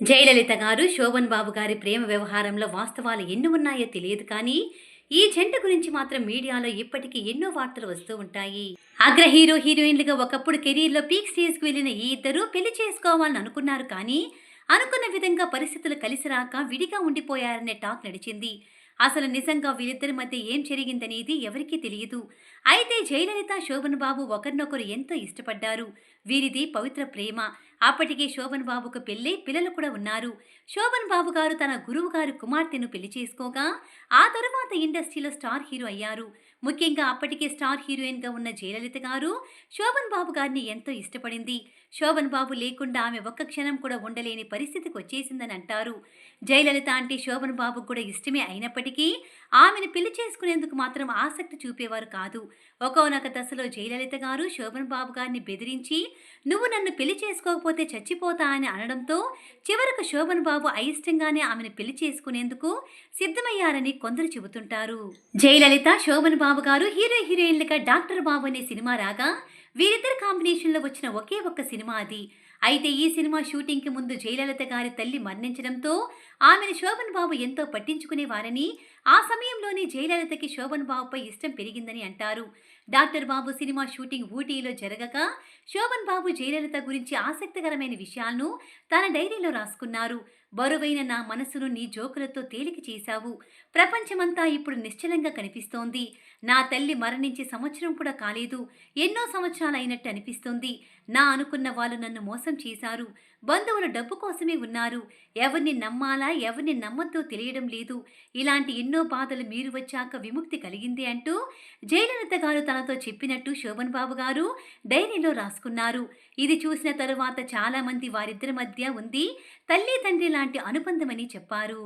జయలలిత గారు శోభన్ బాబు గారి ప్రేమ వ్యవహారంలో వాస్తవాలు ఎన్ని ఉన్నాయో తెలియదు కానీ ఈ జంట గురించి మాత్రం మీడియాలో ఇప్పటికీ ఎన్నో వార్తలు వస్తూ ఉంటాయి. అగ్ర హీరో హీరోయిన్లుగా ఒకప్పుడు కెరీర్లో పీక్ స్టేజ్కి వెళ్ళిన ఈ ఇద్దరు పెళ్ళి చేసుకోవాలని అనుకున్నారు కానీ అనుకున్న విధంగా పరిస్థితులు కలిసి రాక విడిగా ఉండిపోయారనే టాక్ నడిచింది. అసలు నిజంగా వీరిద్దరి మధ్య ఏం జరిగిందనేది ఎవరికీ తెలియదు. అయితే జయలలిత శోభన్ బాబు ఒకరినొకరు ఎంతో ఇష్టపడ్డారు. వీరిది పవిత్ర ప్రేమ. అప్పటికే శోభన్ బాబుకు పెళ్ళి పిల్లలు కూడా ఉన్నారు. శోభన్ బాబు గారు తన గురువు గారు కుమార్తెను పెళ్ళి చేసుకోగా ఆ తరువాత ఇండస్ట్రీలో స్టార్ హీరో అయ్యారు. ముఖ్యంగా అప్పటికే స్టార్ హీరోయిన్గా ఉన్న జయలలిత గారు శోభన్ బాబు గారిని ఎంతో ఇష్టపడింది. శోభన్ బాబు లేకుండా ఆమె ఒక్క క్షణం కూడా ఉండలేని పరిస్థితికి వచ్చేసిందని అంటారు. జయలలిత అంటే శోభన్ బాబు కూడా ఇష్టమే అయినప్పటికీ ఆమెను పెళ్ళి చేసుకునేందుకు మాత్రం ఆసక్తి చూపేవారు కాదు. ఒకనొక దశలో జయలలిత గారు శోభన్ బాబు గారిని బెదిరించి నువ్వు నన్ను పెళ్ళి చేసుకోకపోతే చచ్చిపోతా అని అనడంతో చివరకు శోభన్ బాబు అయిష్టంగానే ఆమెను పెళ్ళి చేసుకునేందుకు సిద్ధమయ్యారని కొందరు చెబుతుంటారు. జయలలిత శోభన్ బాబు గారు హీరో హీరోయిన్లుగా డాక్టర్ బాబు అనే సినిమా రాగా వీరిద్దరి కాంబినేషన్లో వచ్చిన ఒకే ఒక్క సినిమా అది. అయితే ఈ సినిమా షూటింగ్కి ముందు జయలలిత గారి తల్లి మరణించడంతో ఆమెను శోభన్ బాబు ఎంతో పట్టించుకునేవారని ఆ సమయంలోనే జయలలితకి శోభన్ బాబుపై ఇష్టం పెరిగిందని అంటారు. డాక్టర్ బాబు సినిమా షూటింగ్ ఊటీలో జరగక శోభన్ బాబు జయలలిత గురించి ఆసక్తికరమైన విషయాలను తన డైరీలో రాసుకున్నారు. బరువైన నా మనసును నీ జోకులతో తేలిక చేశావు. ప్రపంచమంతా ఇప్పుడు నిశ్చలంగా కనిపిస్తోంది. నా తల్లి మరణించి సంవత్సరం కూడా కాలేదు. ఎన్నో సంవత్సరాలు అయినట్టు అనిపిస్తుంది. నా అనుకున్న వాళ్ళు నన్ను మోసం చేశారు. బంధువులు డబ్బు కోసమే ఉన్నారు. ఎవరిని నమ్మాలా ఎవరిని నమ్మద్దో తెలియడం లేదు. ఇలాంటి ఎన్నో బాధలు మీరు వచ్చాక విముక్తి కలిగింది అంటూ జయలలిత గారు తనతో చెప్పినట్టు శోభన్ బాబు గారు డైరీలో రాసుకున్నారు. ఇది చూసిన తరువాత చాలామంది వారిద్దరి మధ్య ఉంది తల్లి తండ్రి లాంటి అనుబంధమని చెప్పారు.